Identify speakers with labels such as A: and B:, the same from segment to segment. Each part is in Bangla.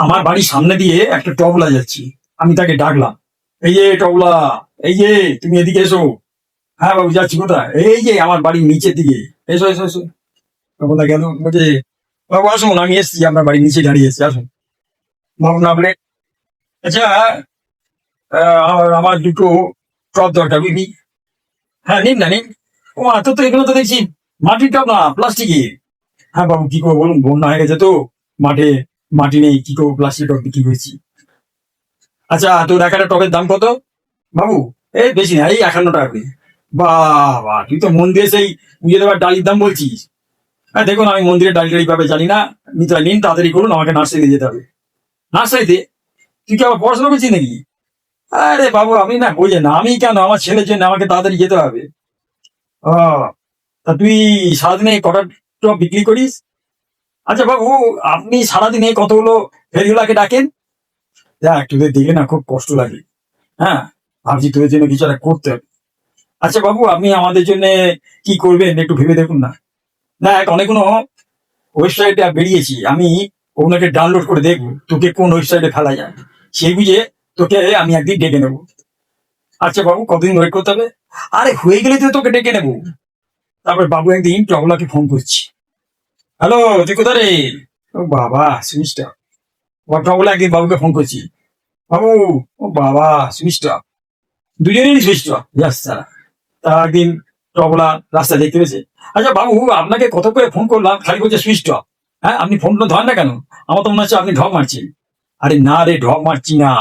A: আমার বাড়ির সামনে দিয়ে একটা টবলা যাচ্ছি। আমি তাকে ডাকলাম। এই যে টবলা, এই যে, তুমি এদিকে এসো। হ্যাঁ বাবু, যাচ্ছি কোথায়? এই যে আমার বাড়ির নিচের দিকে। এসো এসো এসো। টবলা গেল, বলছে, বাবু, আসুন, আমি এসছি আপনার বাড়ির নিচে দাঁড়িয়ে এসছি আসুন। বাবু না বলে আচ্ছা আমার- দুটো টপ দরকার, বুঝলি? হ্যাঁ নিন না, নিন। ও এত তো এগুলো তো দেখছি, মাটির টপ না, প্লাস্টিকের। হ্যাঁ বাবু, কি করব বলুন, বন্যা হয়ে গেছে তো, মাঠে মাটি নেই, কি করব প্লাস্টিক টপ বিক্রি করছি। আচ্ছা তোর একটা টপের দাম কত? বাবু, এই বেশি না, এই একান্ন টাকা করে। বাবা, তুই তো মন্দিরে সেই পুজো দেওয়ার ডালির দাম বলছিস। হ্যাঁ দেখুন, আমি মন্দিরের ডালি টালি পাবে জানি না নিতে নিন, তাড়াতাড়ি করুন, আমাকে নার্সারিতে যেতে হবে। নার্সারিতে তুই কি আবার পড়াশোনা করছিস নাকি? আরে বাবু আপনি না বোঝেন আমি কেন, আমার ছেলের জন্য আমাকে তাড়াতাড়ি যেতে হবে। ও, তা তুই সারাদিনে কটা টপ বিক্রি করিস? আচ্ছা বাবু, আপনি সারাদিনে কতগুলো ফেরিওয়ালাকে ডাকেন? দেখ তোদের দেখে না, খুব কষ্ট লাগে। হ্যাঁ ভাবছি তোদের জন্য কিছু একটা করতে হবে। আচ্ছা বাবু, আপনি আমাদের জন্য কি করবেন একটু ভেবে দেখুন না। দেখ অনেকগুলো ওয়েবসাইটে বেরিয়েছি। আমি ওগুলোকে ডাউনলোড করে দেখব, তোকে কোন ওয়েবসাইটে ফেলা যায়। সেই বুঝে তোকে আমি একদিন ডেকে নেব। আচ্ছা বাবু, কতদিন ওয়েট করতে হবে? আরে, হয়ে গেলে তো তোকে ডেকে নেব। তারপর বাবু একদিন টগলাকে ফোন করছি। হ্যালো, তুই কোথায় রে? ও বাবা সুইচটা ও টগলা একদিন বাবুকে ফোন করছি। বাবু, ও বাবা সুইচটা দুজনেরই সুইচটা ইয়াস স্যার তা একদিন টবলা রাস্তা দেখতে পেয়েছে। আচ্ছা বাবু, আপনাকে কত করে ফোন করলাম, খালি বলছে সুইচ টপ হ্যাঁ আপনি ফোনটা ধরেন না কেন? আমার তো মনে হচ্ছে আপনি ঢপ মারছেন। আরে না রে ঢপ মারছি না।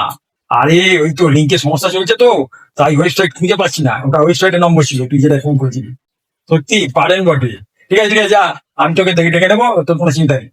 A: আরে, ওই তো লিঙ্কের সমস্যা চলছে তো। তাই ওয়েবসাইট খুঁজে পাচ্ছি না। ওটা ওয়েবসাইটের নম্বর ছিল, তুই যেটা ফোন করেছিলি। সত্যি, পারেন বটে। ঠিক আছে ঠিক আছে, যা। আমি তোকে দেখে ডেকে নেব তোর কোনো চিন্তা নেই।